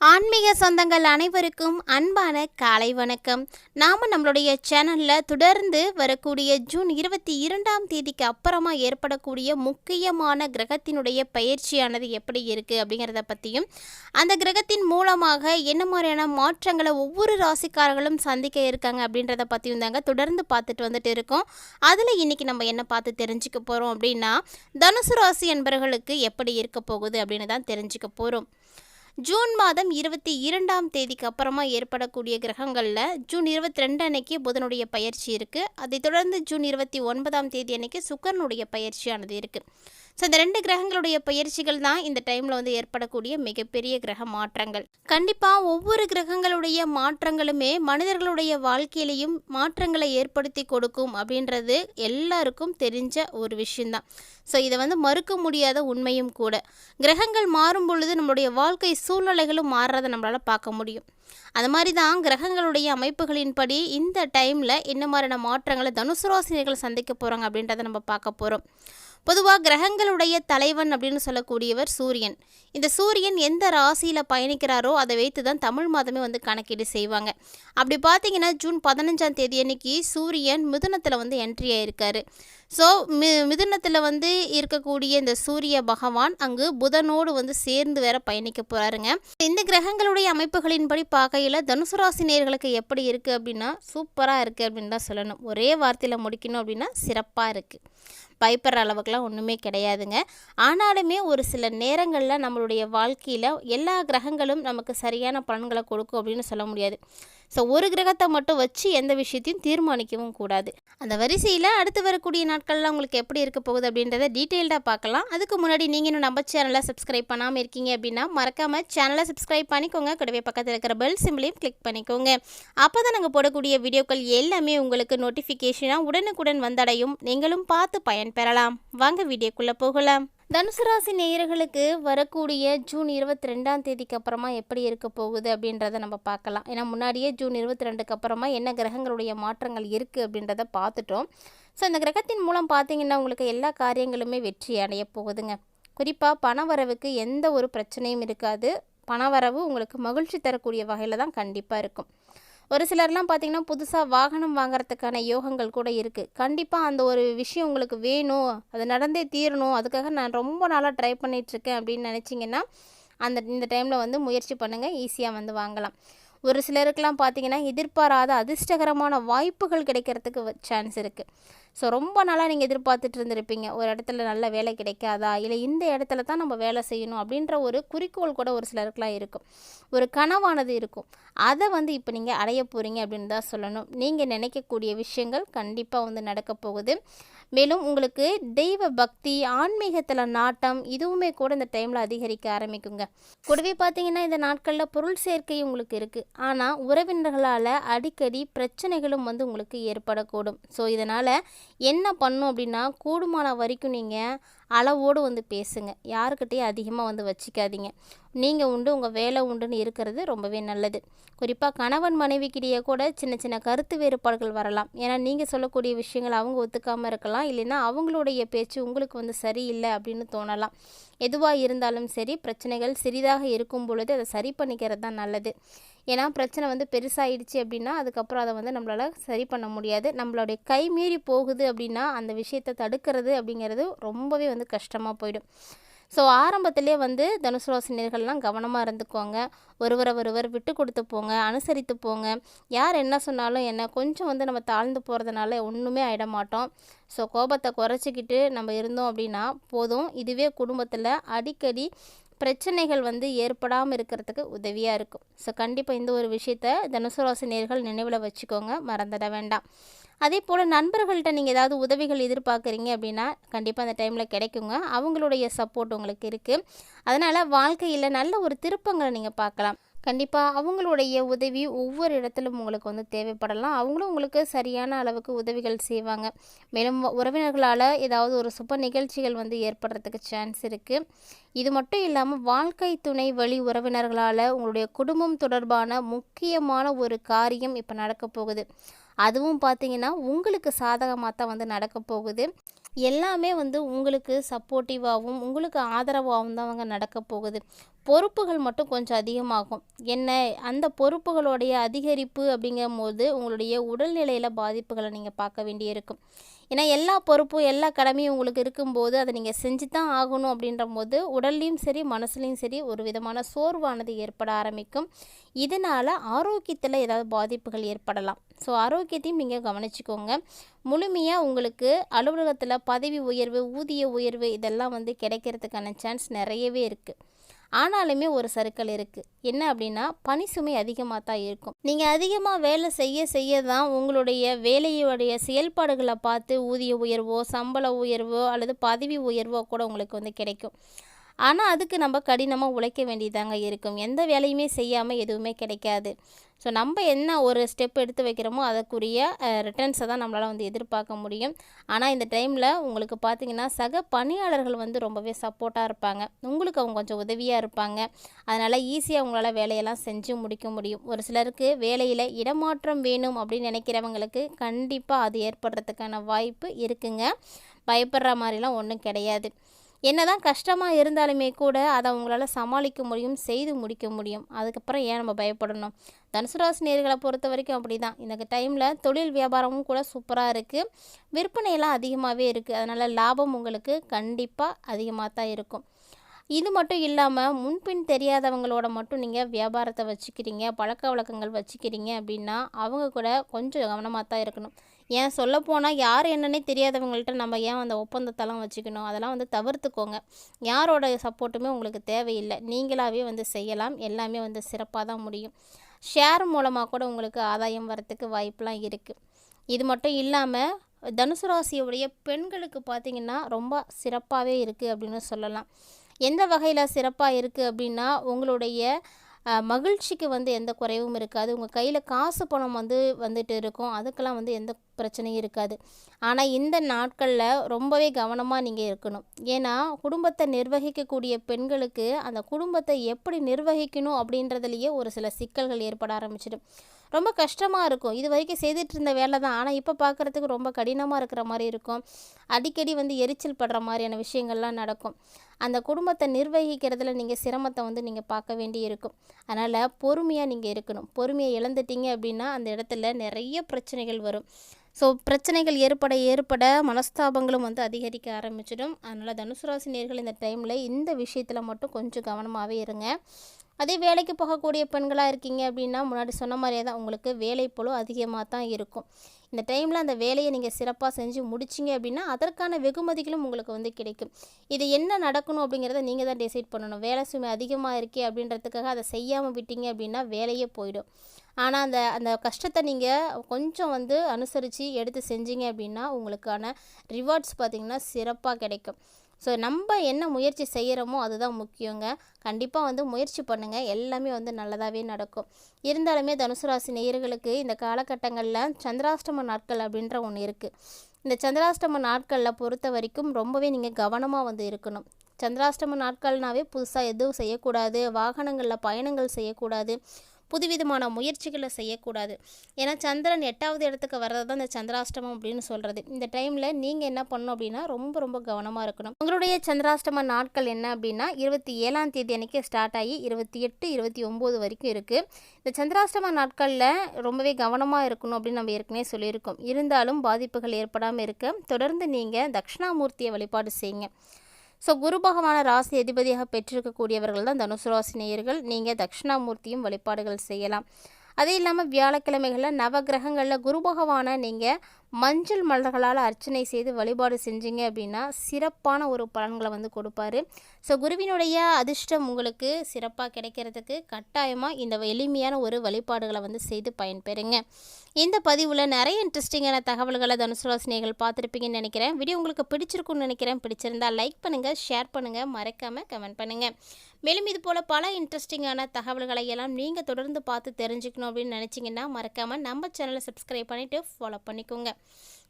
ஆன்மீக சொந்தங்கள் அனைவருக்கும் அன்பான காலை வணக்கம். நாம் நம்மளுடைய சேனலில் தொடர்ந்து வரக்கூடிய ஜூன் இருபத்தி இரண்டாம் தேதிக்கு அப்புறமா ஏற்படக்கூடிய முக்கியமான கிரகத்தினுடைய பயிற்சியானது எப்படி இருக்குது அப்படிங்கிறத பற்றியும் அந்த கிரகத்தின் மூலமாக என்ன மாதிரியான மாற்றங்களை ஒவ்வொரு ராசிக்காரர்களும் சந்திக்க இருக்காங்க அப்படின்றத பற்றியும் தாங்க தொடர்ந்து பார்த்துட்டு வந்துட்டு இருக்கோம். அதில் இன்றைக்கி நம்ம என்ன பார்த்து தெரிஞ்சுக்க போகிறோம் அப்படின்னா தனுசு ராசி என்பவர்களுக்கு எப்படி இருக்க போகுது அப்படின்னு தான் தெரிஞ்சுக்க போகிறோம் ஜூன் மாதம் இருபத்தி இரண்டாம் தேதிக்கு அப்புறமா ஏற்படக்கூடிய கிரகங்களில் ஜூன் இருபத்தி ரெண்டு அன்னைக்கு புதனுடைய பயிற்சி இருக்குது அதைத் தொடர்ந்து ஜூன் இருபத்தி ஒன்பதாம் தேதி அன்னைக்கு சுக்கரனுடைய பயிற்சியானது இருக்குது ஸோ இந்த ரெண்டு கிரகங்களுடைய பயிற்சிகள் தான் இந்த டைமில் வந்து ஏற்படக்கூடிய மிகப்பெரிய கிரக மாற்றங்கள். கண்டிப்பாக ஒவ்வொரு கிரகங்களுடைய மாற்றங்களுமே மனிதர்களுடைய வாழ்க்கையிலையும் மாற்றங்களை ஏற்படுத்தி கொடுக்கும் அப்படின்றது எல்லாருக்கும் தெரிஞ்ச ஒரு விஷயந்தான் ஸோ இதை வந்து மறுக்க முடியாத உண்மையும் கூட. கிரகங்கள் மாறும் பொழுது நம்மளுடைய வாழ்க்கை சூழ்நிலைகளும் மாறுறதை நம்மளால் பார்க்க முடியும். அது மாதிரி தான் கிரகங்களுடைய அமைப்புகளின்படி இந்த டைமில் என்ன மாதிரியான மாற்றங்களை தனுசு ராசினியர்கள் சந்திக்க போகிறாங்க அப்படின்றத நம்ம பார்க்க போகிறோம் பொதுவாக கிரகங்களுடைய தலைவன் அப்படின்னு சொல்லக்கூடியவர் சூரியன். இந்த சூரியன் எந்த ராசியில் பயணிக்கிறாரோ அதை வைத்து தான் தமிழ் மாதமே வந்து கணக்கீடு செய்வாங்க. அப்படி பார்த்தீங்கன்னா ஜூன் பதினஞ்சாம் தேதி அன்னைக்கு சூரியன் மிதுனத்தில் வந்து என்ட்ரி ஆயிருக்காரு. ஸோ மி மிதுனத்தில் வந்து இருக்கக்கூடிய இந்த சூரிய பகவான் அங்கு புதனோடு வந்து சேர்ந்து வேற பயணிக்க போகிறாருங்க இந்த கிரகங்களுடைய அமைப்புகளின்படி பார்க்கையில் தனுசு ராசி நேர்களுக்கு எப்படி இருக்குது அப்படின்னா சூப்பராக இருக்குது அப்படின்னு தான் சொல்லணும். ஒரே வார்த்தையில் முடிக்கணும் அப்படின்னா சிறப்பாக இருக்குது பயப்படுற அளவுக்குலாம் ஒன்றுமே கிடையாதுங்க. ஆனாலுமே ஒரு சில நேரங்களில் நம்மளுடைய வாழ்க்கையில் எல்லா கிரகங்களும் நமக்கு சரியான பலன்களை கொடுக்கும் அப்படின்னு சொல்ல முடியாது. ஸோ ஒரு கிரகத்தை மட்டும் வச்சு எந்த விஷயத்தையும் தீர்மானிக்கவும் கூடாது. அந்த வரிசையில் அடுத்து வரக்கூடிய நாட்களில் உங்களுக்கு எப்படி இருக்க போகுது அப்படின்றத டீட்டெயில்டாக பார்க்கலாம். அதுக்கு முன்னாடி நீங்கள் இன்னும் நம்ம சேனலை சப்ஸ்கிரைப் பண்ணாமல் இருக்கீங்க அப்படின்னா மறக்காமல் சேனலை சப்ஸ்கிரைப் பண்ணிக்கோங்க. கூடவே பக்கத்தில் இருக்கிற பெல் சிம்பிளையும் கிளிக் பண்ணிக்கோங்க. அப்போ தான் நாங்கள் போடக்கூடிய வீடியோக்கள் எல்லாமே உங்களுக்கு நோட்டிஃபிகேஷனாக உடனுக்குடன் வந்தடையும். நீங்களும் பார்த்து பயன்பெறலாம் வாங்க வீடியோக்குள்ளே போகலாம். தனுசு ராசி நேயர்களுக்கு வரக்கூடிய ஜூன் இருபத்தி ரெண்டாம் தேதிக்கு அப்புறமா எப்படி இருக்க போகுது அப்படின்றத நம்ம பார்க்கலாம். ஏன்னா முன்னாடியே ஜூன் இருபத்தி ரெண்டுக்கு அப்புறமா என்ன கிரகங்களுடைய மாற்றங்கள் இருக்குது அப்படின்றத பார்த்துட்டோம். ஸோ இந்த கிரகத்தின் மூலம் பார்த்தீங்கன்னா உங்களுக்கு எல்லா காரியங்களுமே வெற்றி அடைய போகுதுங்க. குறிப்பாக பணவரவுக்கு எந்த ஒரு பிரச்சனையும் இருக்காது. பணவரவு உங்களுக்கு மகிழ்ச்சி தரக்கூடிய வகையில் தான் கண்டிப்பாக இருக்கும். ஒரு சிலர்லாம் பார்த்தீங்கன்னா புதுசாக வாகனம் வாங்குறதுக்கான யோகங்கள் கூட இருக்குது கண்டிப்பாக அந்த ஒரு விஷயம் உங்களுக்கு வேணும் அது நடந்தே தீரணும் அதுக்காக நான் ரொம்ப நாளாக ட்ரை பண்ணிகிட்ருக்கேன் அப்படின்னு நினச்சிங்கன்னா அந்த இந்த டைமில் வந்து முயற்சி பண்ணுங்கள் ஈஸியாக வந்து வாங்கலாம். ஒரு சிலருக்கெலாம் பார்த்தீங்கன்னா எதிர்பாராத அதிர்ஷ்டகரமான வாய்ப்புகள் கிடைக்கிறதுக்கு சான்ஸ் இருக்குது ஸோ ரொம்ப நாளாக நீங்கள் எதிர்பார்த்துட்டு இருந்திருப்பீங்க. ஒரு இடத்துல நல்ல வேலை கிடைக்காதா? இல்லை இந்த இடத்துல தான் நம்ம வேலை செய்யணும் அப்படின்ற ஒரு குறிக்கோள் கூட ஒரு சிலருக்குலாம் இருக்கும். ஒரு கனவானது இருக்கும். அதை வந்து இப்போ நீங்கள் அடைய போகிறீங்க அப்படின்னு தான் சொல்லணும். நீங்கள் நினைக்கக்கூடிய விஷயங்கள் கண்டிப்பாக வந்து நடக்க போகுது. மேலும் உங்களுக்கு தெய்வ பக்தி ஆன்மீகத்தில் நாட்டம் இதுவுமே கூட இந்த டைமில் அதிகரிக்க ஆரம்பிக்குங்க. கூடவே பார்த்தீங்கன்னா இந்த நாட்களில் பொருள் சேர்க்கை உங்களுக்கு இருக்குது ஆனால் உறவினர்களால் அடிக்கடி பிரச்சனைகளும் வந்து உங்களுக்கு ஏற்படக்கூடும். ஸோ இதனால் என்ன பண்ணும் அப்படின்னா கூடுமான வரைக்கும் நீங்கள் அளவோடு வந்து பேசுங்க. யாருக்கிட்டேயும் அதிகமாக வந்து வச்சிக்காதீங்க. நீங்கள் உண்டு உங்கள் வேலை உண்டுன்னு இருக்கிறது ரொம்பவே நல்லது. குறிப்பாக கணவன் மனைவிக்கிடையே கூட சின்ன சின்ன கருத்து வேறுபாடுகள் வரலாம். ஏன்னா நீங்கள் சொல்லக்கூடிய விஷயங்கள் அவங்க ஒத்துக்காமல் இருக்கலாம். இல்லைன்னா அவங்களுடைய பேச்சு உங்களுக்கு வந்து சரியில்லை அப்படின்னு தோணலாம். எதுவாக இருந்தாலும் சரி பிரச்சனைகள் சிறிதாக இருக்கும் பொழுது அதை சரி பண்ணிக்கிறது தான் நல்லது. ஏன்னா பிரச்சனை வந்து பெருசாகிடுச்சு அப்படின்னா அதுக்கப்புறம் அதை வந்து நம்மளால் சரி பண்ண முடியாது. நம்மளுடைய கை மீறி போகுது அப்படின்னா அந்த விஷயத்தை தடுக்கிறது அப்படிங்கிறது ரொம்பவே வந்து கஷ்டமாக போயிடும். ஸோ ஆரம்பத்திலே வந்து தனுசு ரோசினியர்கள்லாம் கவனமாக இருந்துக்கோங்க. ஒருவரை ஒருவர் விட்டு கொடுத்து போங்க அனுசரித்து போங்க. யார் என்ன சொன்னாலும் என்ன கொஞ்சம் வந்து நம்ம தாழ்ந்து போகிறதுனால ஒன்றுமே ஆகிட மாட்டோம். ஸோ கோபத்தை குறைச்சிக்கிட்டு நம்ம இருந்தோம் அப்படின்னா போதும். இதுவே குடும்பத்தில் அடிக்கடி பிரச்சனைகள் வந்து ஏற்படாமல் இருக்கிறதுக்கு உதவியாக இருக்கும். ஸோ கண்டிப்பாக இந்த ஒரு விஷயத்த தனுசு நேர்கள் நினைவில் வச்சுக்கோங்க. மறந்துட வேண்டாம். அதே போல் நண்பர்கள்ட்ட நீங்கள் ஏதாவது உதவிகள் எதிர்பார்க்குறீங்க அப்படின்னா கண்டிப்பாக அந்த டைமில் கிடைக்குங்க. அவங்களுடைய சப்போர்ட் உங்களுக்கு இருக்குது அதனால் வாழ்க்கையில் நல்ல ஒரு திருப்பங்களை நீங்கள் பார்க்கலாம். கண்டிப்பாக அவங்களுடைய உதவி ஒவ்வொரு இடத்திலும் உங்களுக்கு வந்து தேவைப்படலாம். அவங்களும் உங்களுக்கு சரியான அளவுக்கு உதவிகள் செய்வாங்க. மேலும் உறவினர்களால் ஏதாவது ஒரு சுப நிகழ்ச்சிகள் வந்து ஏற்படுறதுக்கு சான்ஸ் இருக்குது இது மட்டும் இல்லாமல் வாழ்க்கை துணை வழி உறவினர்களால் உங்களுடைய குடும்பம் தொடர்பான முக்கியமான ஒரு காரியம் இப்போ நடக்க போகுது. அதுவும் பார்த்தீங்கன்னா உங்களுக்கு சாதகமாக தான் வந்து நடக்க போகுது. எல்லாமே வந்து உங்களுக்கு சப்போர்ட்டிவாகவும் உங்களுக்கு ஆதரவாகவும் தான் அவங்க நடக்க போகுது. பொறுப்புகள் மட்டும் கொஞ்சம் அதிகமாகும். என்ன அந்த பொறுப்புகளுடைய அதிகரிப்பு அப்படிங்கும்போது உங்களுடைய உடல்நிலையில் பாதிப்புகளை நீங்கள் பார்க்க வேண்டியிருக்கும். ஏன்னா எல்லா பொறுப்பும் எல்லா கடமையும் உங்களுக்கு இருக்கும்போது அதை நீங்கள் செஞ்சு தான் ஆகணும் அப்படின்ற போது உடல்லையும் சரி மனசுலையும் சரி ஒரு விதமான சோர்வானது ஏற்பட ஆரம்பிக்கும். இதனால் ஆரோக்கியத்தில் ஏதாவது பாதிப்புகள் ஏற்படலாம். ஸோ ஆரோக்கியத்தையும் நீங்கள் கவனிச்சுக்கோங்க. முழுமையாக உங்களுக்கு அலுவலகத்தில் பதவி உயர்வு ஊதிய உயர்வு இதெல்லாம் வந்து கிடைக்கிறதுக்கான சான்ஸ் நிறையவே இருக்குது ஆனாலுமே ஒரு சறுக்கல் இருக்குது என்ன அப்படின்னா பனி சுமை அதிகமாக தான் இருக்கும். நீங்கள் அதிகமாக வேலை செய்ய செய்ய தான் உங்களுடைய வேலையுடைய செயல்பாடுகளை பார்த்து ஊதிய உயர்வோ சம்பள உயர்வோ அல்லது பதவி உயர்வோ கூட உங்களுக்கு வந்து கிடைக்கும். ஆனால் அதுக்கு நம்ம கடினமாக உழைக்க வேண்டியதாங்க இருக்கும். எந்த வேலையுமே செய்யாமல் எதுவுமே கிடைக்காது. ஸோ நம்ம என்ன ஒரு ஸ்டெப் எடுத்து வைக்கிறோமோ அதற்குரிய ரிட்டர்ன்ஸை தான் நம்மளால் வந்து எதிர்பார்க்க முடியும். ஆனால் இந்த டைமில் உங்களுக்கு பார்த்தீங்கன்னா சக பணியாளர்கள் வந்து ரொம்பவே சப்போர்ட்டாக இருப்பாங்க. உங்களுக்கு அவங்க கொஞ்சம் உதவியாக இருப்பாங்க. அதனால் ஈஸியாக உங்களால் வேலையெல்லாம் செஞ்சு முடிக்க முடியும். ஒரு சிலருக்கு வேலையில் இடமாற்றம் வேணும் அப்படின்னு நினைக்கிறவங்களுக்கு கண்டிப்பாக அது ஏற்படுறதுக்கான வாய்ப்பு இருக்குங்க. பயப்படுற மாதிரிலாம் ஒன்றும் கிடையாது. என்னதான் கஷ்டமாக இருந்தாலுமே கூட அதை உங்களால் சமாளிக்க முடியும் செய்து முடிக்க முடியும். அதுக்கப்புறம் ஏன் நம்ம பயப்படணும்? தனுசுராசி நேர்களை பொறுத்த வரைக்கும் அப்படி தான் இந்த டைமில் தொழில் வியாபாரமும் கூட சூப்பராக இருக்குது விற்பனையெல்லாம் அதிகமாகவே இருக்குது அதனால் லாபம் உங்களுக்கு கண்டிப்பாக அதிகமாக தான் இருக்கும். இது மட்டும் இல்லாமல் முன்பின் தெரியாதவங்களோட மட்டும் நீங்கள் வியாபாரத்தை வச்சுக்கிறீங்க பழக்க வழக்கங்கள் வச்சுக்கிறீங்க அப்படின்னா அவங்க கூட கொஞ்சம் கவனமாக தான் இருக்கணும். ஏன் சொல்லப்போனால் யார் என்னன்னே தெரியாதவங்கள்ட்ட நம்ம ஏன் அந்த ஒப்பந்தத்தெல்லாம் வச்சுக்கணும்? அதெல்லாம் வந்து தவிர்த்துக்கோங்க. யாரோட சப்போர்ட்டுமே உங்களுக்கு தேவையில்லை. நீங்களாகவே வந்து செய்யலாம். எல்லாமே வந்து சிறப்பாக தான் முடியும். ஷேர் மூலமாக கூட உங்களுக்கு ஆதாயம் வரத்துக்கு வாய்ப்பெலாம் இருக்குது இது மட்டும் இல்லாமல் தனுசு ராசியுடைய பெண்களுக்கு பார்த்திங்கன்னா ரொம்ப சிறப்பாகவே இருக்குது அப்படின்னு சொல்லலாம். எந்த வகையில் சிறப்பாக இருக்குது அப்படின்னா உங்களுடைய மகிழ்ச்சிக்கு வந்து எந்த குறைவும் இருக்காது. உங்கள் கையில் காசு பணம் வந்து வந்துட்டு இருக்கும். அதுக்கெல்லாம் வந்து எந்த பிரச்சனையும் இருக்காது. ஆனால் இந்த நாட்களில் ரொம்பவே கவனமாக நீங்கள் இருக்கணும். ஏன்னா குடும்பத்தை நிர்வகிக்கக்கூடிய பெண்களுக்கு அந்த குடும்பத்தை எப்படி நிர்வகிக்கணும் அப்படின்றதுலையே ஒரு சில சிக்கல்கள் ஏற்பட ஆரம்பிச்சிடும். ரொம்ப கஷ்டமாக இருக்கும். இது வரைக்கும் செய்துட்டு இருந்த வேலை தான் ஆனால் இப்போ பார்க்குறதுக்கு ரொம்ப கடினமாக இருக்கிற மாதிரி இருக்கும். அடிக்கடி வந்து எரிச்சல் படுற மாதிரியான விஷயங்கள்லாம் நடக்கும். அந்த குடும்பத்தை நிர்வகிக்கிறதுல நீங்கள் சிரமத்தை வந்து நீங்கள் பார்க்க வேண்டி இருக்கும். அதனால் பொறுமையாக நீங்கள் இருக்கணும். பொறுமையை இழந்துட்டீங்க அப்படின்னா அந்த இடத்துல நிறைய பிரச்சனைகள் வரும். ஸோ பிரச்சனைகள் ஏற்பட ஏற்பட மனஸ்தாபங்களும் வந்து அதிகரிக்க ஆரம்பிச்சிடும். அதனால் தனுசுராசி நேர்கள் இந்த டைமில் இந்த விஷயத்தில் மட்டும் கொஞ்சம் கவனமாகவே இருங்க. அதே வேலைக்கு போகக்கூடிய பெண்களாக இருக்கீங்க அப்படின்னா முன்னாடி சொன்ன மாதிரியே தான் உங்களுக்கு வேலை பொழு அதிகமாக தான் இருக்கும். இந்த டைமில் அந்த வேலையை நீங்கள் சிறப்பாக செஞ்சு முடிச்சிங்க அப்படின்னா அதற்கான வெகுமதிகளும் உங்களுக்கு வந்து கிடைக்கும். இது என்ன நடக்கணும் அப்படிங்கிறத நீங்கள் தான் டிசைட் பண்ணணும். வேலை சுமை அதிகமாக இருக்கே அப்படின்றதுக்காக அதை செய்யாமல் விட்டீங்க அப்படின்னா வேலையே போயிடும். ஆனால் அந்த அந்த கஷ்டத்தை நீங்கள் கொஞ்சம் வந்து அனுசரித்து எடுத்து செஞ்சீங்க அப்படின்னா உங்களுக்கான ரிவார்ட்ஸ் பார்த்திங்கன்னா சிறப்பாக கிடைக்கும். ஸோ நம்ம என்ன முயற்சி செய்கிறோமோ அதுதான் முக்கியங்க. கண்டிப்பாக வந்து முயற்சி பண்ணுங்கள் எல்லாமே வந்து நல்லதாகவே நடக்கும். இருந்தாலுமே தனுசு ராசி நேயர்களுக்கு இந்த காலகட்டங்களில் சந்திராஷ்டம நாட்கள் அப்படின்ற ஒன்று இருக்குது இந்த சந்திராஷ்டம நாட்களில் பொறுத்த வரைக்கும் ரொம்பவே நீங்கள் கவனமாக வந்து இருக்கணும். சந்திராஷ்டம நாட்கள்னாவே புதுசாக எதுவும் செய்யக்கூடாது. வாகனங்களில் பயணங்கள் செய்யக்கூடாது. புதுவிதமான முயற்சிகளை செய்யக்கூடாது. ஏன்னா சந்திரன் எட்டாவது இடத்துக்கு வர்றது தான் இந்த சந்திராஷ்டமம் அப்படின்னு சொல்கிறது இந்த டைமில் நீங்கள் என்ன பண்ணணும் அப்படின்னா ரொம்ப ரொம்ப கவனமாக இருக்கணும். உங்களுடைய சந்திராஷ்டம நாட்கள் என்ன அப்படின்னா இருபத்தி ஏழாம் தேதி அன்றைக்கி ஸ்டார்ட் ஆகி இருபத்தி எட்டு இருபத்தி ஒம்பது வரைக்கும் இருக்குது இந்த சந்திராஷ்டம நாட்களில் ரொம்பவே கவனமாக இருக்கணும் அப்படின்னு நம்ம ஏற்கனவே சொல்லியிருக்கோம். இருந்தாலும் பாதிப்புகள் ஏற்படாமல் இருக்க தொடர்ந்து நீங்கள் தட்சிணாமூர்த்தியை வழிபாடு செய்யுங்க. ஸோ குரு பகவான ராசி அதிபதியாக பெற்றிருக்கக்கூடியவர்கள் தான் தனுசு ராசி நேயர்கள். நீங்கள் தட்சிணாமூர்த்தியும் வழிபாடுகள் செய்யலாம். அதே இல்லாமல் வியாழக்கிழமைகளில் நவகிரகங்களில் குரு பகவானை நீங்கள் மஞ்சள் மலர்களால் அர்ச்சனை செய்து வழிபாடு செஞ்சீங்க அப்படின்னா சிறப்பான ஒரு பலன்களை வந்து கொடுப்பாரு. ஸோ குருவினுடைய அதிர்ஷ்டம் உங்களுக்கு சிறப்பாக கிடைக்கிறதுக்கு கட்டாயமாக இந்த எளிமையான ஒரு வழிபாடுகளை வந்து செய்து பயன்பெறுங்க. இந்த பதிவில் நிறைய இன்ட்ரெஸ்டிங்கான தகவல்களை தனுசுராசினியர்கள் பார்த்துருப்பீங்கன்னு நினைக்கிறேன். வீடியோ உங்களுக்கு பிடிச்சிருக்குன்னு நினைக்கிறேன். பிடிச்சிருந்தா லைக் பண்ணுங்கள் ஷேர் பண்ணுங்கள் மறக்காமல் கமெண்ட் பண்ணுங்கள் மேலும் இது போல் பல இன்ட்ரெஸ்டிங்கான தகவல்களை எல்லாம் நீங்கள் தொடர்ந்து பார்த்து தெரிஞ்சுக்கணும் அப்படின்னு நினச்சிங்கன்னா மறக்காமல் நம்ம சேனலை சப்ஸ்கிரைப் பண்ணிவிட்டு ஃபாலோ பண்ணிக்கோங்க.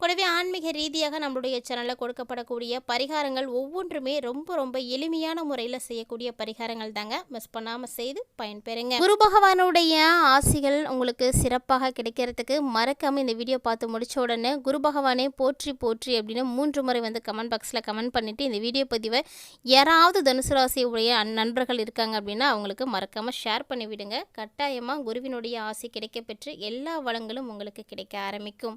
கூடவே ஆன்மீக ரீதியாக நம்மளுடைய சேனலில் கொடுக்கப்படக்கூடிய பரிகாரங்கள் ஒவ்வொன்றுமே ரொம்ப ரொம்ப எளிமையான முறையில் செய்யக்கூடிய பரிகாரங்கள் தாங்க. மிஸ் பண்ணாமல் செய்து பயன்பெறுங்க. குரு பகவானுடைய ஆசிகள் உங்களுக்கு சிறப்பாக கிடைக்கிறதுக்கு மறக்காமல் இந்த வீடியோ பார்த்து முடிச்ச உடனே குரு பகவானே போற்றி போற்றி அப்படின்னு மூன்று முறை வந்து கமெண்ட் பாக்ஸில் கமெண்ட் பண்ணிவிட்டு இந்த வீடியோ பதிவை யாராவது தனுசு ராசி உடைய நண்பர்கள் இருக்காங்க அப்படின்னா அவங்களுக்கு மறக்காமல் ஷேர் பண்ணிவிடுங்க. கட்டாயமாக குருவினுடைய ஆசை கிடைக்க பெற்று எல்லா வளங்களும் உங்களுக்கு கிடைக்க ஆரம்பிக்கும்.